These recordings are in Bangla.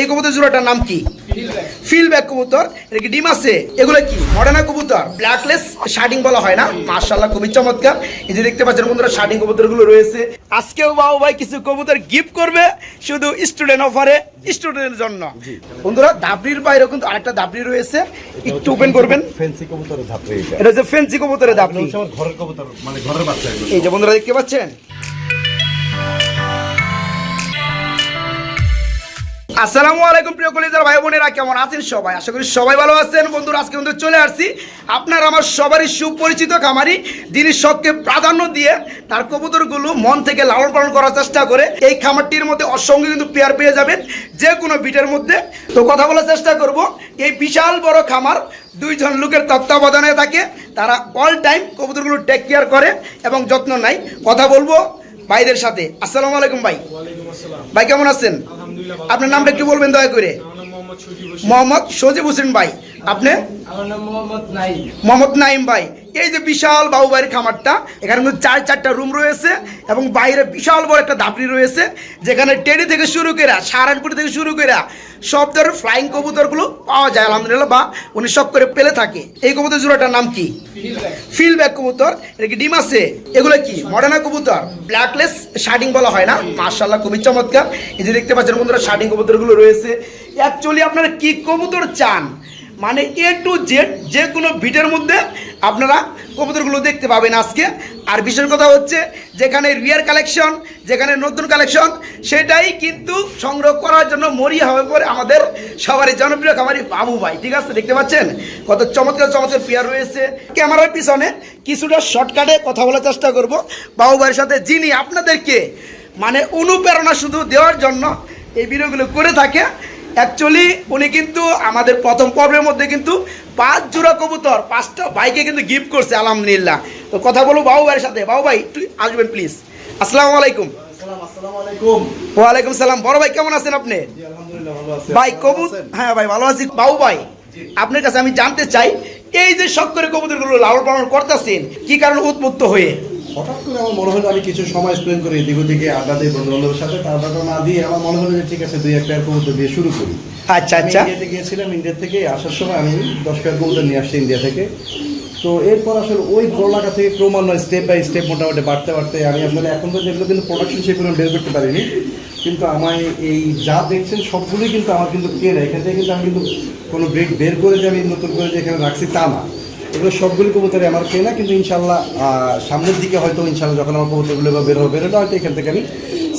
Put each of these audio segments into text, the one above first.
এই কবুতর জোড়াটার নাম কি? ফিল ব্যাক কবুতর। এটা কি ডিম আছে? এগুলো কি? মডার্না কবুতর। ব্ল্যাকলেস শার্টিং বলা হয় না? মার্শাল্লাহ খুবই চমৎকার। এই যে দেখতে পাচ্ছেন বন্ধুরা শার্টিং কবুতরগুলো রয়েছে। আজকেও বাবু ভাই কিছু কবুতর গিফট করবে শুধু স্টুডেন্ট অফারে স্টুডেন্টের জন্য। বন্ধুরা দাবরির বাইরে কিন্তু আরেকটা দাবরি রয়েছে। একটু ওপেন করবেন। ফেন্সি কবুতরের ধাপে এটা। হচ্ছে ফেন্সি কবুতরের আমার ঘরের কবুতর মানে ঘরের বাচ্চা এই যে বন্ধুরা দেখতে পাচ্ছেন? আসসালামু আলাইকুম প্রিয় কলিজার ভাই বোনেরা কেমন আছেন সবাই? আশা করি সবাই ভালো আছেন। বন্ধুরা আজকে কিন্তু চলে আসছি। আপনার আমার সবারই সুপরিচিত খামারি যিনি সবকে প্রাধান্য দিয়ে তার কবুতরগুলো মন থেকে লালন পালন করার চেষ্টা করে এই খামারটির মধ্যে অসংখ্য কিন্তু পেয়ার পেয়ে যাবেন যে কোনো বিটের মধ্যে। তো কথা বলার চেষ্টা করব এই বিশাল বড় খামার দুইজন লোকের তত্ত্বাবধানে থাকে তারা অল টাইম কবুতরগুলো টেক কেয়ার করে এবং যত্ন নেয়। কথা বলব ভাইদের সাথে। আসসালামু আলাইকুম ভাই। ভাই কেমন আছেন? আপনার নামটা একটু বলবেন দয়া করে। মোহাম্মদ সজিব হোসেন। মোহাম্মদ সজিব হোসেন ভাই। আপনি? আমার নাম মোহাম্মদ নাইম মোহাম্মদ নাইম ভাই। এই যে বিশাল বাবুবাড়ির খামারটা, এখানে কিন্তু চার, চারটা রুম রয়েছে এবং বাইরে বিশাল বড় একটা দাপড়ি রয়েছে, যেখানে টেডি থেকে শুরু করে, সারানপুরি থেকে শুরু করে সব ধরনের ফ্লাইং কবুতরগুলো পাওয়া যায়, আলহামদুলিল্লাহ, বা উনি সব করে পেলে থাকে। এই কবুতর জোড়াটার নাম কি? ফিল ব্যাক কবুতর। এটা কি ডিম আছে? এগুলো কি? মডার্না কবুতর? ব্ল্যাকলেস শার্টিং বলা হয় না? মার্শাল্লাহ খুবই চমৎকার। এই যে দেখতে পাচ্ছেন বন্ধুরা শার্টিং কবুতরগুলো রয়েছে। অ্যাকচুয়ালি আপনারা কি কবুতর চান? মানে এ টু জেড যে কোনো ভিটের মধ্যে আপনারা কবুতরগুলো দেখতে পাবেন আজকে। আর বিশেষ কথা হচ্ছে, যেখানে রিয়ার কালেকশন যেখানে নতুন কালেকশন সেটাই কিন্তু সংগ্রহ করার জন্য মরিয়া হবে পরে আমাদের সবারই জনপ্রিয় খামারি বাবু ভাই। ঠিক আছে, দেখতে পাচ্ছেন? কত চমৎকার চমৎকার পেয়ার রয়েছে। ক্যামেরার পিছনে কিছুটা শর্টকাটে কথা বলার চেষ্টা করব। বাবু ভাইয়ের সাথে যিনি আপনাদেরকে মানে অনুপ্রেরণা শুধু দেওয়ার জন্য এই ভিডিওগুলো করে থাকে অ্যাকচুয়ালি উনি কিন্তু আমাদের প্রথম পর্বের মধ্যে কিন্তু পাঁচ জোড়া কবুতর পাঁচটা বাইকে কিন্তু গিফট করছে আলহামদুলিল্লাহ। তো কথা বলব বাবু ভাইয়ের সাথে। বাবু ভাই একটু আসবেন প্লিজ আসসালামু আলাইকুম। ওয়ালাইকুম সালাম। বড় ভাই কেমন আছেন আপনি? ভাই কবুত হ্যাঁ ভাই ভালো আছি। বাবু ভাই আপনার কাছে আমি জানতে চাই এই যে শখ করে কবুতরগুলো লালন পালন করতেছেন কি কারণে উদ্বুদ্ধ হয়ে? হঠাৎ করে আমার মনে হলো আমি কিছু সময় স্পেন্ড করি এদিক ওদিকে আড্ডা দিই বন্ধু বান্ধবের সাথে তারপর না দিয়ে আমার মনে হলো যে ঠিক আছে দুই এক পেয়ার কবুতর দিয়ে শুরু করি। আচ্ছা আচ্ছা। ইন্ডিয়াতে গিয়েছিলাম ইন্ডিয়া থেকে আসার সময় আমি দশ পেয়ার কবুতর নিয়ে আসছি ইন্ডিয়া থেকে। তো এরপর আসলে ওই করোনাটা থেকে ক্রমান্বয়ে স্টেপ বাই স্টেপ মোটামুটি বাড়তে বাড়তে আমি আসলে এখন তো যেগুলো কিন্তু প্রোডাকশন সেই পরিমাণ বের করতে পারিনি। কিন্তু আমায় এই যা দেখছেন সবগুলোই কিন্তু আমার কিন্তু কেনা এখান থেকে কিন্তু আমি কিন্তু কোনো ব্রেক বের করে যে আমি নতুন করে যে এখানে রাখছি তা না। এগুলো সবগুলি কবুতরে আমার কেনা, কিন্তু ইনশাল্লাহ সামনের দিকে হয়তো ইনশাল্লাহ যখন আমার কবুতরগুলো বা বের বেরোলে হয়তো এখান থেকে আমি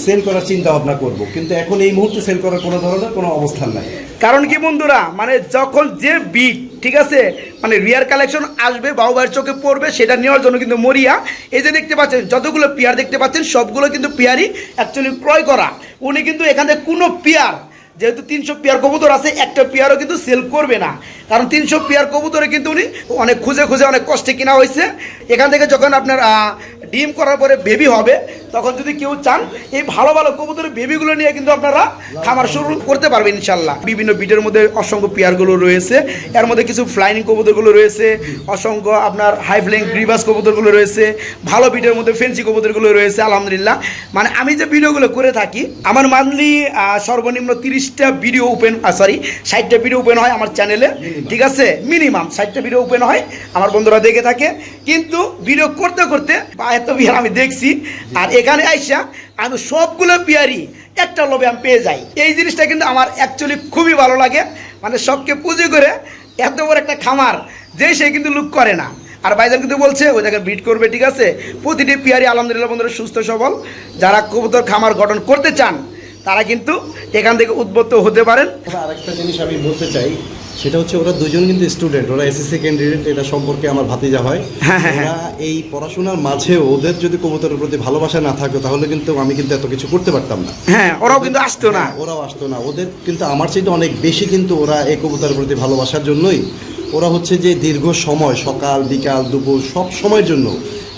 সেল করার চিন্তা ভাবনা করব। কিন্তু এখন এই মুহূর্তে সেল করার কোনো ধরনের কোনো অবস্থান নাই। কারণ কি বন্ধুরা মানে যখন যে বিট ঠিক আছে মানে রিয়ার কালেকশন আসবে বাবু চোখে পড়বে, সেটা নেওয়ার জন্য কিন্তু মরিয়া, এই যে দেখতে পাচ্ছেন, যতগুলো পেয়ার দেখতে পাচ্ছেন, সবগুলো কিন্তু পেয়ারই অ্যাকচুয়ালি ক্রয় করা। উনি কিন্তু এখানে কোনো পেয়ার, যেহেতু তিনশো পেয়ার কবুতর আছে, একটা পেয়ারও কিন্তু সেল করবে না। কারণ তিনশো পেয়ার কবুতরে কিন্তু উনি অনেক খুঁজে খুঁজে অনেক কষ্টে কিনা হয়েছে। এখান থেকে যখন আপনার ডিম করার পরে বেবি হবে, তখন যদি কেউ চান, এই ভালো ভালো কবুতরের বেবিগুলো নিয়ে কিন্তু আপনারা খামার শুরু করতে পারবেন ইনশাল্লাহ বিভিন্ন বিটের মধ্যে অসংখ্য পেয়ারগুলো রয়েছে। এর মধ্যে কিছু ফ্লাইং কবুতরগুলো রয়েছে, অসংখ্য আপনার হাই ফ্লাইং গ্রিবাস কবুতরগুলো রয়েছে, ভালো বিটের মধ্যে ফেন্সি কবুতরগুলো রয়েছে, আলহামদুলিল্লাহ। মানে আমি যে ভিডিওগুলো করে থাকি, আমার মান্থলি সর্বনিম্ন তিরিশটা ভিডিও ওপেন সরি ষাটটা ভিডিও ওপেন হয় আমার চ্যানেলে ঠিক আছে? মিনিমাম ষাটটা ভিডিও ওপেন হয় আমার বন্ধুরা দেখে থাকে। কিন্তু ভিডিও করতে করতে এত বিয়ার আমি দেখছি। আর এখানে আইসা আমি সবগুলো বিয়ারই একটা লোভে আমি পেয়ে যাই। এই জিনিসটা কিন্তু আমার অ্যাকচুয়ালি খুবই ভালো লাগে। মানে সবকে পুঁজি করে এত বড় একটা খামার যে সে কিন্তু লুক করে না। আর ভাইজান কিন্তু বলছে ওই জায়গায় ব্রিড করবে ঠিক আছে? প্রতিটি পিয়ারি আলহামদুলিল্লাহ বন্ধুরা সুস্থ সবল। যারা কবুতর খামার গঠন করতে চান তারা কিন্তু এখান থেকে উদ্বুদ্ধ হতে পারেন। তবে আরেকটা জিনিস আমি বলতে চাই। সেটা হচ্ছে ওরা দুজন কিন্তু স্টুডেন্ট ওরা এসএসসি ক্যান্ডিডেট এটা সম্পর্কে আমার ভাতিজা হয়। হ্যাঁ, হ্যাঁ, ওরা এই পড়াশোনার মাঝেও ওদের যদি কবুতরের প্রতি ভালোবাসা না থাকতো তাহলে কিন্তু আমি কিন্তু এত কিছু করতে পারতাম না। হ্যাঁ ওরাও কিন্তু আসতো না। হ্যাঁ, ওরাও আসতো না। ওদের কিন্তু আমার চাইতে অনেক বেশি কিন্তু ওরা এই কবুতরের প্রতি ভালোবাসার জন্যই। ওরা হচ্ছে যে দীর্ঘ সময় সকাল বিকাল দুপুর সব সময়ের জন্য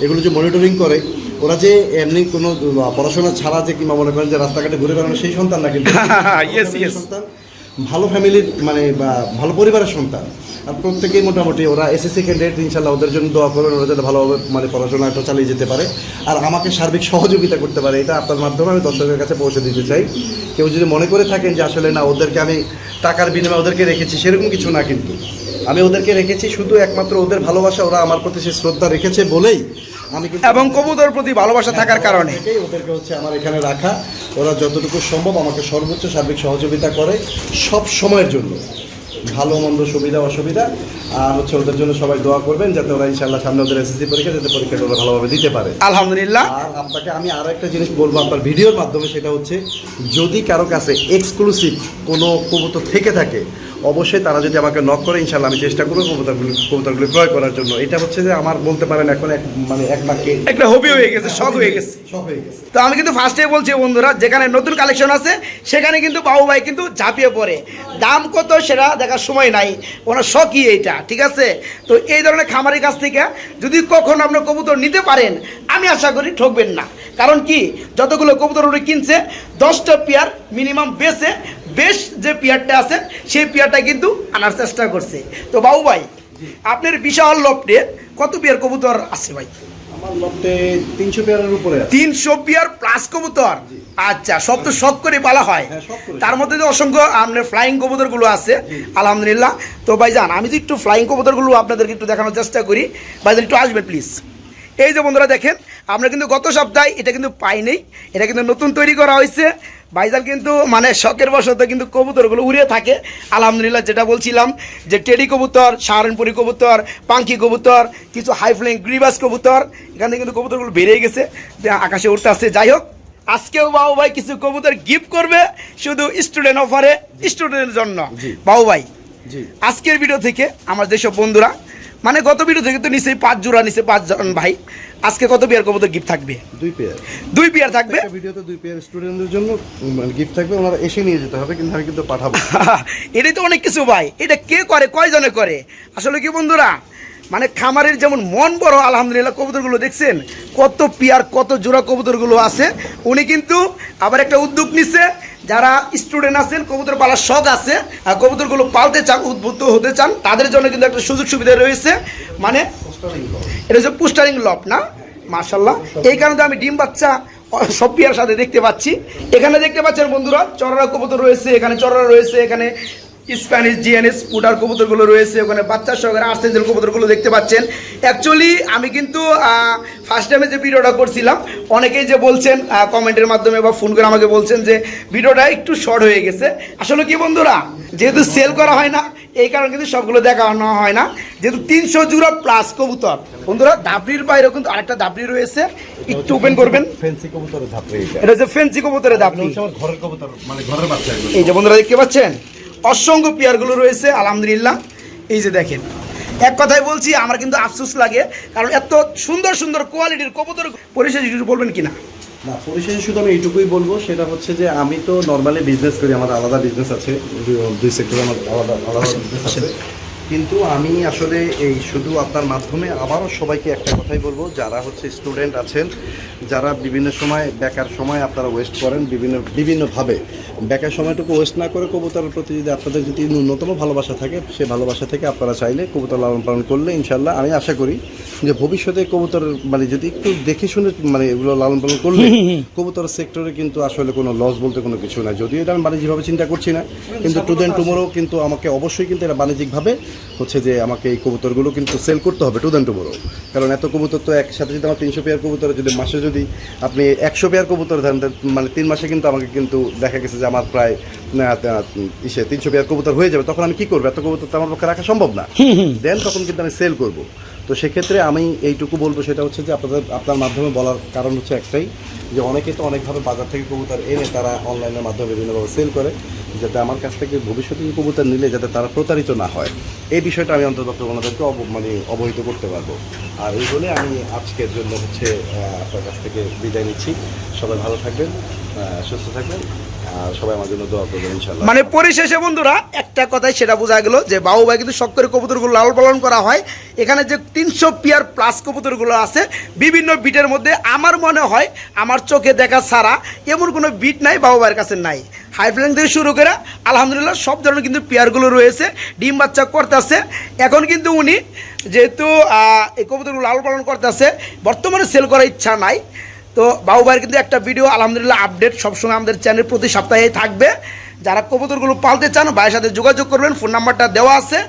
এগুলো যে মনিটরিং করে ওরা যে এমনি কোনো পড়াশোনা ছাড়া যে কিংবা মনে করেন যে রাস্তাঘাটে ঘুরে বেড়ানো সেই সন্তান না কিন্তু. সন্তান ভালো ফ্যামিলির মানে বা ভালো পরিবারের সন্তান। আর প্রত্যেকেই মোটামুটি ওরা এসএসসি ক্যান্ডিডেট ইনশাল্লাহ ওদের জন্য দোয়া করবেন, ওরা যাতে ভালোভাবে মানে পড়াশোনাটা চালিয়ে যেতে পারে। আর আমাকে সার্বিক সহযোগিতা করতে পারে, এটা আপনার মাধ্যমে আমি দর্শকের কাছে পৌঁছে দিতে চাই। কেউ যদি মনে করে থাকেন যে আসলে না, ওদেরকে আমি টাকার বিনিময়ে ওদেরকে রেখেছি, সেরকম কিছু না কিন্তু। আমি ওদেরকে রেখেছি শুধু একমাত্র ওদের ভালোবাসা, ওরা আমার প্রতি সে শ্রদ্ধা রেখেছে বলেই এবং কবুতর প্রতি ভালোবাসা থাকার কারণে। থেকেই ওদেরকে হচ্ছে আমার এখানে রাখা। ওরা যতটুকু সম্ভব আমাকে সর্বোচ্চ সার্বিক সহযোগিতা করে সব সময়ের জন্য। ভালো মন্দ সুবিধা অসুবিধা। আর হচ্ছে ওদের জন্য সবাই দোয়া করবেন যাতে ওরা ইনশাল্লাহ সামনে ওদের এসএসসি পরীক্ষা যাতে পরীক্ষাটা ওরা ভালোভাবে দিতে পারে। আলহামদুলিল্লাহ। আর আপনাকে আমি আরও একটা জিনিস বলব আপনার ভিডিওর মাধ্যমে সেটা হচ্ছে যদি কারও কাছে এক্সক্লুসিভ কোনো কবুতর থেকে থাকে অবশ্যই তারা যদি আমাকে নক করে ইনশাল্লাহ আমি চেষ্টা করব কবুতরগুলি কবুতরগুলি ক্রয় করার জন্য। এটা হচ্ছে যে আমার বলতে পারেন এখন এক মানে এক লাখে একটা হবি হয়ে গেছে শখ হয়ে গেছে। সব হয়ে গেছে। তো আমি কিন্তু ফার্স্টে বলছি বন্ধুরা যেখানে নতুন কালেকশন আছে সেখানে কিন্তু বাবু ভাই কিন্তু ঝাঁপিয়ে পড়ে। দাম কত সেটা দেখার সময় নাই। ওনার শখই এইটা ঠিক আছে? তো এই ধরনের খামারের কাছ থেকে যদি কখনো আপনার কবুতর নিতে পারেন আমি আশা করি ঠকবেন না। কারণ কি? যতগুলো কবুতর উনি কিনছে দশটা পেয়ার মিনিমাম বেসে বেশ যে পেয়ারটা আছে সেই পেয়ারটা কিন্তু আনার চেষ্টা করছে। তো বাবু ভাই আপনার বিশাল লফটে কত পিয়ার কবুতর আছে ভাই? আমার তিনশো পিয়ার প্লাস কবুতর? আচ্ছা সব তো শখ করে পালা হয়। হ্যাঁ। তার মধ্যে যে অসংখ্য আপনার ফ্লাইং কবুতরগুলো আছে আলহামদুলিল্লাহ। তো ভাইজান আমি তো একটু ফ্লাইং কবুতরগুলো আপনাদেরকে একটু দেখানোর চেষ্টা করি ভাইজান একটু আসবেন প্লিজ এই যে বন্ধুরা দেখেন আমরা কিন্তু গত সপ্তাহে এটা কিন্তু পাই নেই এটা কিন্তু নতুন তৈরি করা হয়েছে। ভাইজান কিন্তু মানে শখের বশত কিন্তু কবুতরগুলো উড়ে থাকে। আলহামদুলিল্লাহ যেটা বলছিলাম যে টেডি কবুতর সাহারানপুরি কবুতর পাঙ্কি কবুতর কিছু হাই ফ্লাইং গ্রিবাস কবুতর এখানে কিন্তু কবুতরগুলো বেড়ে গেছে আকাশে উঠতে আসছে। যাই হোক আজকেও বাবু ভাই কিছু কবুতর গিফট করবে শুধু স্টুডেন্ট অফারে স্টুডেন্টের জন্য। বাবু ভাই আজকের ভিডিও থেকে আমার যেসব বন্ধুরা মানে গত ভিডিও থেকে তো নিশ্চয়ই পাঁচ জোড়া নিচে পাঁচজন ভাই। আজকে কত বিয়ার কবুতর গিফট থাকবে? দুই পেয়ার দুই পেয়ার থাকবে? ভিডিওতে দুই পেয়ার স্টুডেন্টদের জন্য গিফট থাকবে ওনারা এসে নিয়ে যেতে হবে কিন্তু আমি কিন্তু পাঠাবো। এটাই তো অনেক কিছু ভাই। এটা কে করে কয়জনে করে? আসলে কি বন্ধুরা? মানে খামারের যেমন মন বড়, আলহামদুলিল্লাহ কবুতরগুলো দেখছেন, কত পিয়ার, কত জোড়া কবুতরগুলো আছে। উনি কিন্তু আবার একটা উদ্যোগ নিচ্ছে যারা স্টুডেন্ট আছেন, কবুতর পালার শখ আছে, আর কবুতরগুলো পালতে চান উদ্বুদ্ধ হতে চান, তাদের জন্য কিন্তু একটা সুযোগ সুবিধা রয়েছে। মানে এটা হচ্ছে পুস্টারিং লপ না? মার্শাল্লাহ এই কারণে আমি ডিম বাচ্চা, সব পিয়ার সাথে দেখতে পাচ্ছি। এখানে দেখতে পাচ্ছেন বন্ধুরা, চড়ারা কবুতর রয়েছে, এখানে চড়ারা রয়েছে, এখানে স্প্যানিশ জিএনএস পুটার কবুতরগুলো রয়েছে ওখানে বাচ্চার সহকারে আর্সেঞ্জেল কবুতরগুলো দেখতে পাচ্ছেন। অ্যাকচুয়ালি আমি কিন্তু ফার্স্ট টাইমে যে ভিডিওটা করছিলাম অনেকেই যে বলছেন কমেন্টের মাধ্যমে বা ফোন করে আমাকে বলছেন যে ভিডিওটা একটু শর্ট হয়ে গেছে। আসলে কি বন্ধুরা যেহেতু সেল করা হয় না এই কারণে কিন্তু সবগুলো দেখানো হয় না। যেহেতু তিনশো জুড়া প্লাস কবুতর। বন্ধুরা দাবড়ির বাইরেও কিন্তু আরেকটা দাবড়ি রয়েছে। একটু ওপেন করবেন। ফেন্সি কবুতরের এটা। হচ্ছে ফেন্সি কবুতরের দাবড়ি ঘরের কবুতর মানে ঘরের বাচ্চা এই যে বন্ধুরা দেখতে পাচ্ছেন? অসংখ্য প্লেয়ারগুলো রয়েছে আলহামদুলিল্লাহ। এই যে দেখেন এক কথায় বলছি আমার কিন্তু আফসোস লাগে কারণ এত সুন্দর সুন্দর কোয়ালিটির কবুতর পরিশেষে কিছু বলবেন কিনা? না পরিশেষে শুধু আমি এইটুকুই বলব সেটা হচ্ছে যে আমি তো নর্মালি বিজনেস করি আমার আলাদা বিজনেস আছে দুই সেক্টরে আমার আলাদা আলাদা বিজনেস আছে। কিন্তু আমি আসলে এই শুধু আপনার মাধ্যমে আবারও সবাইকে একটা কথাই বলব যারা হচ্ছে স্টুডেন্ট আছেন যারা বিভিন্ন সময় বেকার সময় আপনারা ওয়েস্ট করেন বিভিন্ন বিভিন্নভাবে। বেকার সময়টুকু ওয়েস্ট না করে কবুতরের প্রতি যদি আপনাদের যদি ন্যূনতম ভালোবাসা থাকে সে ভালোবাসা থেকে আপনারা চাইলে কবুতর লালন পালন করলে ইনশাল্লাহ আমি আশা করি যে ভবিষ্যতে কবুতর মানে যদি একটু দেখে শুনে মানে এগুলো লালন পালন করলে কবুতর সেক্টরে কিন্তু আসলে কোনো লস বলতে কোনো কিছু নাই। যদিও এটা আমি বাণিজ্যিকভাবে চিন্তা করছি না কিন্তু টুডেন টুমোরো কিন্তু আমাকে অবশ্যই কিন্তু এটা বাণিজ্যিকভাবে হচ্ছে যে আমাকে এই কবুতরগুলো কিন্তু সেল করতে হবে টু দেন টুমোরো কারণ এত কবুতর তো একসাথে যদি আমার তিনশো পেয়ার কবুতর যদি মাসে যদি আপনি একশো পেয়ার কবুতর ধরেন মানে তিন মাসে কিন্তু আমাকে কিন্তু দেখা গেছে যে আমার প্রায় ইসে তিনশো পেয়ার কবুতর হয়ে যাবে। তখন আমি কী করব? এত কবুতর তো আমার পক্ষে রাখা সম্ভব না। দেন তখন কিন্তু আমি সেল করব। তো সেক্ষেত্রে আমি এইটুকু বলব, সেটা হচ্ছে যে আপনাদের, আপনার মাধ্যমে বলার কারণ হচ্ছে একটাই, যে অনেকে তো অনেকভাবে বাজার থেকে কবুতর এনে তারা অনলাইনের মাধ্যমে বিভিন্নভাবে সেল করে, যাতে আমার কাছ থেকে ভবিষ্যতে কবুতর নিলে যাতে তারা প্রতারিত না হয়। এই বিষয়টা আমি অন্তত ওনাদেরকে মানে অবহিত করতে পারব। আর এই বলে আমি আজকের জন্য হচ্ছে আপনার কাছ থেকে বিদায় নিচ্ছি। সবাই ভালো থাকবেন। ইনশাল্লাহ মানে পরিশেষে বন্ধুরা, একটা কথাই সেটা বোঝা গেল যে বাবু ভাই কিন্তু শখ করে কবুতরগুলো লালন পালন করা হয়। এখানে যে তিনশো পিয়ার প্লাস কবুতরগুলো আছে, বিভিন্ন বিটের মধ্যে আমার মনে হয় আমার চোখে দেখা ছাড়া এমন কোনো বিট নাই বাবু ভাইয়ের কাছে নাই। হাই ফ্ল্যাং থেকে শুরু করে, আলহামদুলিল্লাহ, সব ধরনের কিন্তু পেয়ারগুলো রয়েছে, ডিম বাচ্চা করতেছে। এখন কিন্তু উনি যেহেতু এই কবুতরগুলো লালন পালন করতেছে, বর্তমানে সেল করার ইচ্ছা নাই। তো বাবু ভাইয়ের কিন্তু একটা ভিডিও আলহামদুলিল্লাহ আপডেট সবসময় আমাদের চ্যানেল প্রতি সপ্তাহে থাকবে। যারা কবুতরগুলো পালতে চান, ভাইয়ের সাথে যোগাযোগ করবেন ফোন নাম্বারটা দেওয়া আছে।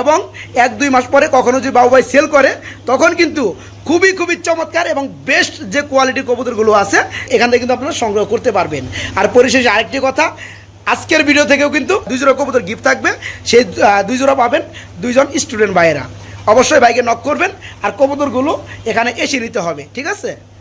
এবং এক দুই মাস পরে কখনো যদি বাবু ভাই সেল করে, তখন কিন্তু খুবই খুবই চমৎকার এবং বেস্ট যে কোয়ালিটির কবুতরগুলো আছে, এখান থেকে কিন্তু আপনারা সংগ্রহ করতে পারবেন। আর পরিশেষে আরেকটি কথা, আজকের ভিডিও থেকেও কিন্তু দুই জোড়া কবুতর গিফট থাকবে। সেই দুই জোড়া পাবেন দুইজন স্টুডেন্ট ভাইয়েরা। অবশ্যই বাইকে নক করবেন, আর কবুতরগুলো এখানে এসে নিতে হবে, ঠিক আছে?